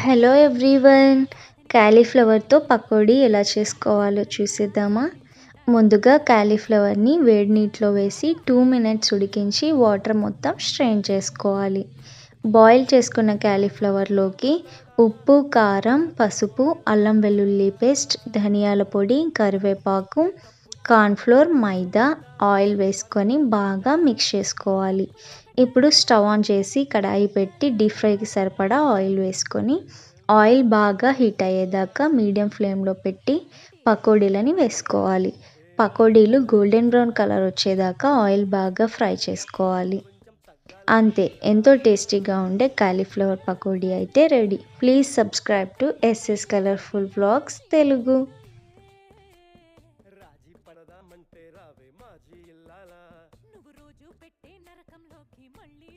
Hello everyone క్యాలీఫ్లవర్తో pakodi ఎలా చేసుకోవాలో చూసేద్దామా? ముందుగా క్యాలీఫ్లవర్ని వేడి నీటిలో వేసి టూ మినిట్స్ ఉడికించి వాటర్ మొత్తం స్ట్రెయిన్ చేసుకోవాలి. బాయిల్ చేసుకున్న క్యాలీఫ్లవర్లోకి ఉప్పు కారం పసుపు అల్లం వెల్లుల్లి పేస్ట్ ధనియాల పొడి కరివేపాకు కార్న్ఫ్లోర్ మైదా ఆయిల్ వేసుకొని బాగా మిక్స్ చేసుకోవాలి. ఇప్పుడు స్టవ్ ఆన్ చేసి కడాయి పెట్టి డీప్ ఫ్రైకి సరిపడా ఆయిల్ వేసుకొని ఆయిల్ బాగా హీట్ అయ్యేదాకా మీడియం ఫ్లేమ్లో పెట్టి పకోడీలని వేసుకోవాలి. పకోడీలు గోల్డెన్ బ్రౌన్ కలర్ వచ్చేదాకా ఆయిల్ బాగా ఫ్రై చేసుకోవాలి. అంతే ఎంతో టేస్టీగా ఉండే కాలీఫ్లవర్ పకోడీ అయితే ready. Please subscribe to SS colourful blogs Telugu. రోజు మళ్ళీ